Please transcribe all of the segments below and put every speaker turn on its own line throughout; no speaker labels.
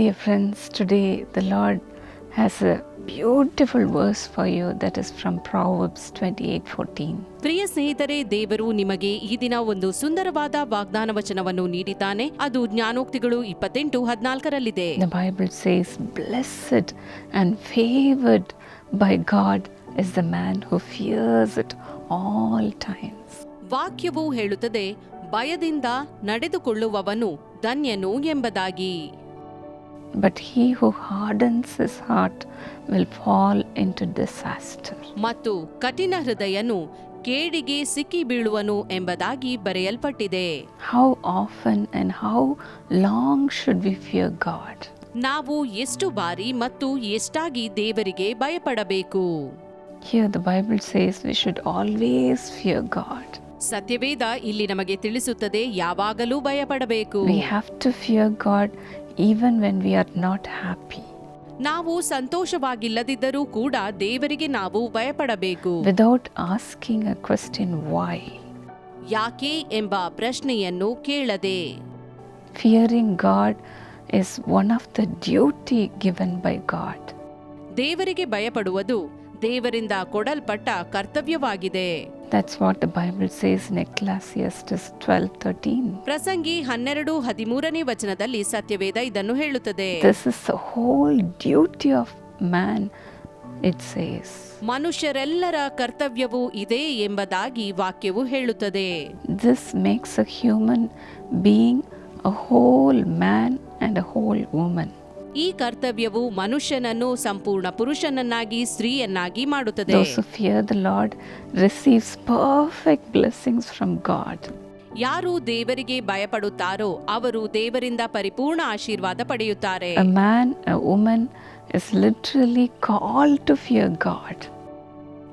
Dear friends, today the Lord has a beautiful verse for you that is from Proverbs 28:14.
ಪ್ರಿಯ ಸ್ನೇಹಿತರೆ ದೇವರು ನಿಮಗೆ ಈ ದಿನ ಒಂದು ಸುಂದರವಾದ ವಾಗ್ದಾನ ವಚನವನ್ನು ನೀಡಿದ್ದಾನೆ ಅದು ಜ್ಞಾನೋಕ್ತಿಗಳು ಇಪ್ಪತ್ತೆಂಟು ಹದಿನಾಲ್ಕರಲ್ಲಿದೆ
The Bible says, Blessed and favored by God is the man who fears it all times.
ವಾಕ್ಯವು ಹೇಳುತ್ತದೆ ಭಯದಿಂದ ನಡೆದುಕೊಳ್ಳುವವನು ಧನ್ಯನು ಎಂಬುದಾಗಿ
But he who hardens his heart will fall into disaster.
ಮತ್ತು ಕಠಿಣ ಹೃದಯನು ಕೇಡಿಗೆ ಸಿಕ್ಕಿ ಬೀಳುವನು ಎಂಬುದಾಗಿ ಬರೆಯಲ್ಪಟ್ಟಿದೆ
How often and how long should we fear God?
ನಾವು ಎಷ್ಟು ಬಾರಿ ಮತ್ತು ಎಷ್ಟಾಗಿ ದೇವರಿಗೆ ಭಯಪಡಬೇಕು
Here the Bible says we should always fear God.
ಸತ್ಯವೇದ ಇಲ್ಲಿ ನಮಗೆ ತಿಳಿಸುತ್ತದೆ ಯಾವಾಗಲೂ ಭಯಪಡಬೇಕು
We have to fear God even when we are not happy
ನಾವು ಸಂತೋಷವಾಗಿಲ್ಲದಿದ್ದರೂ ಕೂಡ ದೇವರಿಗೆ ನಾವು ಭಯಪಡಬೇಕು.
Without asking a question why
ಯಾಕೆ ಎಂಬ ಪ್ರಶ್ನೆಯನ್ನು ಕೇಳದೆ.
Fearing God is one of the duty given by God
ದೇವರಿಗೆ ಭಯಪಡುವುದು ದೇವರಿಂದ ಕೊಡಲ್ಪಟ್ಟ ಕರ್ತವ್ಯವಾಗಿದೆ
That's what the Bible says in Ecclesiastes 12:13.
ಪ್ರಸಂಗಿ ಹನ್ನೆರಡು ಹದಿಮೂರನೇ ವಚನದಲ್ಲಿ ಸತ್ಯವೇದ ಇದನ್ನು ಹೇಳುತ್ತದೆ
This is the whole duty of man, it says.
ಮನುಷ್ಯರೆಲ್ಲರ ಕರ್ತವ್ಯವು ಇದೆ ಎಂಬುದಾಗಿ ವಾಕ್ಯವು ಹೇಳುತ್ತದೆ
This makes a human being a whole man and a whole woman.
ಈ ಕರ್ತವ್ಯವು ಮನುಷ್ಯನನ್ನು ಸಂಪೂರ್ಣ ಪುರುಷನನ್ನಾಗಿ ಸ್ತ್ರೀಯನ್ನಾಗಿ ಮಾಡುತ್ತದೆ. ಯಾರು ದೇವರಿಗೆ ಭಯಪಡುತ್ತಾರೋ ಅವರು ದೇವರಿಂದ ಪರಿಪೂರ್ಣ ಆಶೀರ್ವಾದ ಪಡೆಯುತ್ತಾರೆ.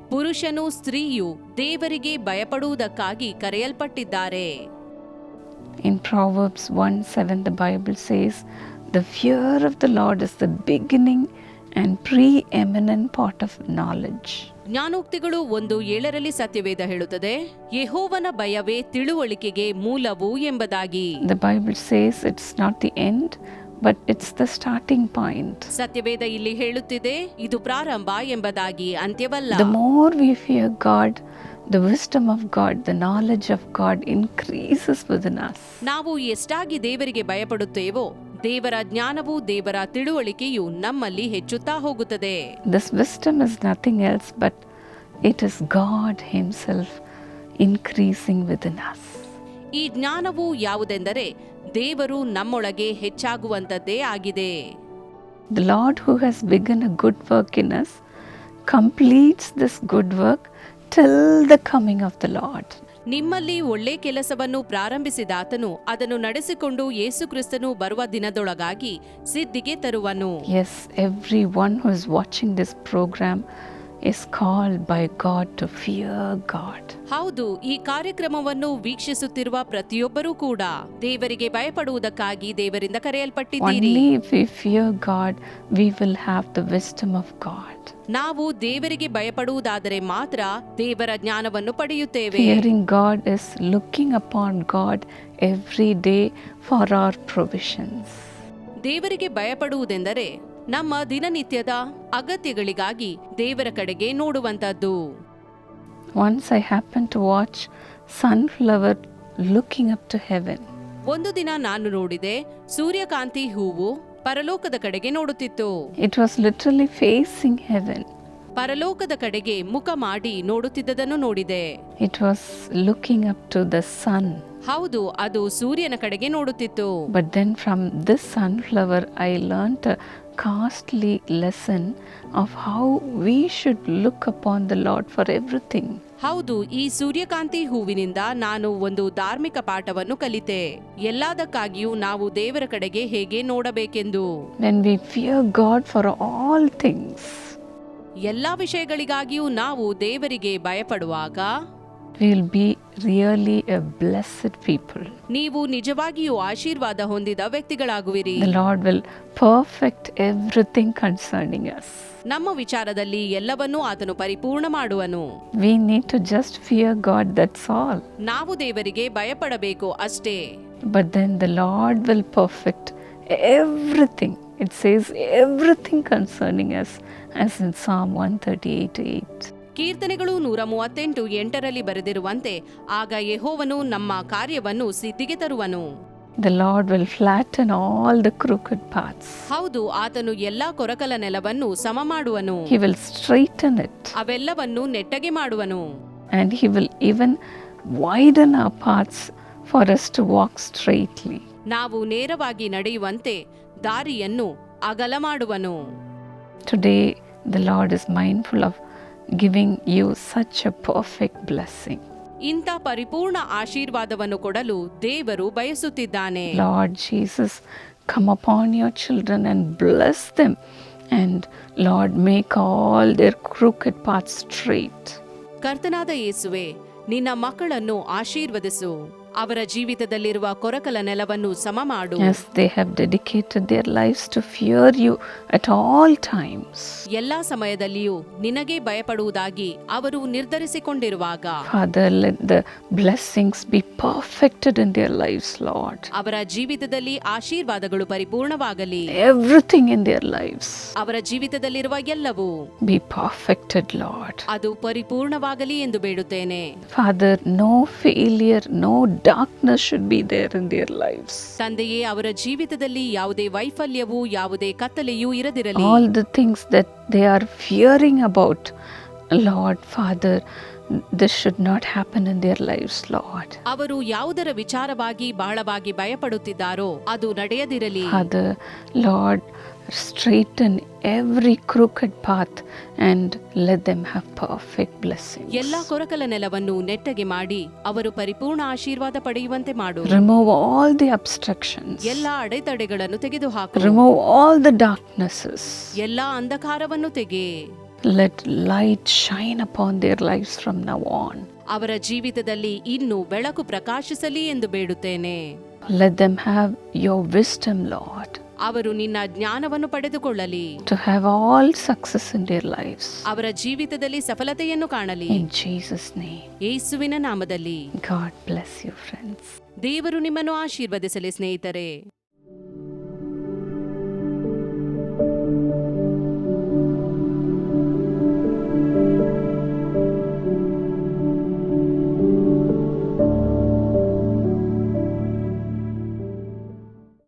ಪುರುಷನು ಸ್ತ್ರೀಯು ದೇವರಿಗೆ ಭಯಪಡುವುದಕ್ಕಾಗಿ ಕರೆಯಲ್ಪಟ್ಟಿದ್ದಾರೆ
In Proverbs 1 7, the Bible says, The fear of the Lord is the beginning and preeminent part of knowledge.
ಜ್ಞಾನೋಕ್ತಿಗಳು ಒಂದು ಏಳರಲ್ಲಿ ಸತ್ಯವೇದ ಹೇಳುತ್ತದೆ ಯೆಹೋವನ ಭಯವೇ ತಿಳುವಳಿಕೆಗೆ ಮೂಲವು ಎಂಬುದಾಗಿ
The Bible says it's not the end, but it's the starting point.
ಸತ್ಯವೇದ ಇಲ್ಲಿ ಹೇಳುತ್ತಿದೆ ಇದು ಪ್ರಾರಂಭ ಎಂಬುದಾಗಿ ಅಂತ್ಯವಲ್ಲ
The more we fear God, the wisdom of God, the knowledge of God increases within us.
ನಾವು ಎಷ್ಟಾಗಿ ದೇವರಿಗೆ ಭಯಪಡುತ್ತೇವೋ ದೇವರ ಜ್ಞಾನವು ದೇವರ ತಿಳುವಳಿಕೆಯು ನಮ್ಮಲ್ಲಿ ಹೆಚ್ಚುತ್ತಾ ಹೋಗುತ್ತದೆ.
This wisdom is nothing else but it is God himself increasing with in us
ಈ ಜ್ಞಾನವು ಯಾವುದೆಂದರೆ ದೇವರು ನಮ್ಮೊಳಗೆ ಹೆಚ್ಚಾಗುವಂತದ್ದೇ ಆಗಿದೆ.
The Lord who has begun a good work in us completes this good work till the coming of the Lord
ನಿಮ್ಮಲ್ಲಿ ಒಳ್ಳೆ ಕೆಲಸವನ್ನು ಪ್ರಾರಂಭಿಸಿದ ಆತನು ಅದನ್ನು ನಡೆಸಿಕೊಂಡು ಯೇಸು ಕ್ರಿಸ್ತನು ಬರುವ ದಿನದೊಳಗಾಗಿ ಸಿದ್ಧಿಗೆ ತರುವನು.
As every one who is watching this program is called by God to fear God.
ಹೌದು ಈ ಕಾರ್ಯಕ್ರಮವನ್ನು ವೀಕ್ಷಿಸುತ್ತಿರುವ ಪ್ರತಿಯೊಬ್ಬರೂ ಕೂಡ ದೇವರಿಗೆ ಭಯಪಡುವುದಕ್ಕಾಗಿ ದೇವರಿಂದ ಕರೆಯಲ್ಪಟ್ಟಿದ್ದೀರಿ
Only if we fear God, we will have the wisdom of God.
ನಾವು ದೇವರಿಗೆ ಭಯಪಡುವುದಾದರೆ ಮಾತ್ರ ದೇವರ ಜ್ಞಾನವನ್ನು ಪಡೆಯುತ್ತೇವೆ
Fearing God is looking upon God every day for our provisions.
ದೇವರಿಗೆ ಭಯಪಡುವುದೆಂದರೆ ನಮ್ಮ ದಿನನಿತ್ಯದ ಅಗತ್ಯಗಳಿಗಾಗಿ ದೇವರ ಕಡೆಗೆ ನೋಡುವಂತದ್ದು
Once I happened to watch sunflower looking up to heaven
ಒಂದು ದಿನ ನಾನು ನೋಡಿದೆ ಸೂರ್ಯಕಾಂತಿ ಹೂವು ಪರಲೋಕದ ಕಡೆಗೆ ನೋಡುತ್ತಿತ್ತು.
It was literally facing heaven
ಪರಲೋಕದ ಕಡೆಗೆ ಮುಖ ಮಾಡಿ ನೋಡುತ್ತಿದ್ದದನ್ನು ನೋಡಿದೆ.
It was looking up to the sun.
ಹೌದು ಅದು ಸೂರ್ಯನ ಕಡೆಗೆ ನೋಡುತ್ತಿತ್ತು.
But then from this sunflower I learn costly lesson of how we should look upon the Lord for everything
ಹೌದು ಈ ಸೂರ್ಯಕಾಂತಿ ಹೂವಿನಿಂದ ನಾನು ಒಂದು ಧಾರ್ಮಿಕ ಪಾಠವನ್ನು ಕಲಿತೆ. ಎಲ್ಲದಕ್ಕಾಗಿಯೂ ನಾವು ದೇವರ ಕಡೆಗೆ ಹೇಗೆ ನೋಡಬೇಕೆಂದು.
When we fear God for all things
ಎಲ್ಲಾ ವಿಷಯಗಳಿಗಾಗಿಯೂ ನಾವು ದೇವರಿಗೆ ಭಯಪಡುವಾಗ
we be really really blessed people people.
ನೀವು ನಿಜವಾಗಿಯೂ ಆಶೀರ್ವಾದ ಹೊಂದಿದ ವ್ಯಕ್ತಿಗಳಾಗುವಿರಿ
The Lord will perfect everything concerning us.
ನಮ್ಮ ವಿಚಾರದಲ್ಲಿ ಎಲ್ಲವನ್ನೂ ಆತನು ಪರಿಪೂರ್ಣ ಮಾಡುವನು
we need to just fear God that's all
ನಾವು ದೇವರಿಗೆ ಭಯಪಡಬೇಕು ಅಷ್ಟೇ
but then the Lord will perfect everything it says It says everything concerning us, as in Psalm 138 8.
ಕೀರ್ತನೆಗಳು ನೂರ ಮೂವತ್ತೆಂಟು ಎಂಟರಲ್ಲಿ ಬರೆದಿರುವಂತೆ ಆಗ ಯೆಹೋವನು ನಮ್ಮ ಕಾರ್ಯವನ್ನು ಸಿದ್ಧಿಗೆ ತರುವನು
The Lord will flatten all the crooked paths.
ಹೌದು ಆತನು ಎಲ್ಲಾ ಕೊರಕಲ ನೆಲವನ್ನು ಸಮ ಮಾಡುವನು
He will straighten it
ಅವೆಲ್ಲವನ್ನು ನೆಟ್ಟಗೆ ಮಾಡುವನು
and He will even widen our paths for us to walk straightly.
ನಾವು ನೇರವಾಗಿ ನಡೆಯುವಂತೆ ದಾರಿಯನ್ನು ಅಗಲ ಮಾಡುವನು
Today, the Lord is mindful of giving you such a perfect blessing.
ಇಂಥ ಪರಿಪೂರ್ಣ ಆಶೀರ್ವಾದವನ್ನು ಕೊಡಲು ದೇವರು ಬಯಸುತ್ತಿದ್ದಾನೆ
Lord Jesus, come upon your children and bless them. And Lord, make all their crooked paths straight.
ಕರ್ತನಾದ ಯೇಸುವೆ ನಿನ್ನ ಮಕ್ಕಳನ್ನು ಆಶೀರ್ವದಿಸು ಅವರ ಜೀವಿತದಲ್ಲಿರುವ ಕೊರಕಲ ನೆಲವನ್ನು ಸಮ ಮಾಡು.
As they have dedicated their lives to fear you at all times
ಎಲ್ಲಾ ಸಮಯದಲ್ಲಿಯೂ ನಿನಗೆ ಭಯಪಡುವುದಾಗಿ ಅವರು ನಿರ್ಧರಿಸಿಕೊಂಡಿರುವಾಗ.
Father let blessings be perfected in their lives Lord
ಅವರ ಜೀವಿತದಲ್ಲಿ ಆಶೀರ್ವಾದಗಳು ಪರಿಪೂರ್ಣವಾಗಲಿ.
ಎವ್ರಿಥಿಂಗ್ ಇನ್ देयर ಲೈಫ್ಸ್
ಅವರ ಜೀವಿತದಲ್ಲಿರುವ ಎಲ್ಲವೂ.
ಬಿ ಪರ್ಫೆಕ್ಟೆಡ್ ಲಾರ್ಡ್
ಅದು ಪರಿಪೂರ್ಣವಾಗಲಿ ಎಂದು ಬೇಡುತ್ತೇನೆ.
Father no failure no darkness should be there in their lives.
ತಂದೆಯೇ ಅವರ ಜೀವಿತದಲ್ಲಿ ಯಾವುದೇ ವೈಫಲ್ಯವೂ ಯಾವುದೇ ಕತ್ತಲೆಯೂ ಇರದಿರಲಿ
All the things that they are fearing about, Lord father this should not happen in their life Lord
ಅವರು ಯಾವುದರ ವಿಚಾರವಾಗಿ ಬಹಳವಾಗಿ ಭಯಪಡುತ್ತಿದ್ದಾರೋ ಅದು ನಡೆಯದಿರಲಿ.
ಅದು Lord straighten every crooked path and let them have perfect blessing
ಎಲ್ಲ ಕೊರಕಲ ನೆಲವನ್ನು ನೆಟ್ಟಗೆ ಮಾಡಿ ಅವರು ಪರಿಪೂರ್ಣ ಆಶೀರ್ವಾದ ಪಡೆಯುವಂತೆ ಮಾಡು.
ರಿಮೂವ್ ಆಲ್ ದಿ ಅಬ್ಸ್ಟ್ರಕ್ಷನ್
ಎಲ್ಲ ಅಡೆತಡೆಗಳನ್ನು ತೆಗೆದು ತೆಗೆದುಹಾಕು.
ರಿಮೂವ್ ಆಲ್ ದ ಡಾರ್ಕ್ನೆಸ್ಸಸ್
ಎಲ್ಲ ಅಂಧಕಾರವನ್ನು ತೆಗೆ.
Let light shine upon their life from now on
ಅವರ ಜೀವಿತದಲ್ಲಿ ಇನ್ನು ಬೆಳಕು ಪ್ರಕಾಶಿಸಲಿ ಎಂದು ಬೇಡುತ್ತೇನೆ.
Let them have your wisdom Lord
ಅವರು ನಿನ್ನ ಜ್ಞಾನವನ್ನು ಪಡೆದುಕೊಳ್ಳಲಿ.
To have all success in their life
ಅವರ ಜೀವಿತದಲ್ಲಿ ಸಫಲತೆಯನ್ನು ಕಾಣಲಿ.
In Jesus' name.
ಯೇಸುವಿನ ನಾಮದಲ್ಲಿ.
ಗಾಡ್ ಬ್ಲೆಸ್ ಯು ಫ್ರೆಂಡ್ಸ್
ದೇವರು ನಿಮ್ಮನ್ನು ಆಶೀರ್ವದಿಸಲಿ ಸ್ನೇಹಿತರೆ.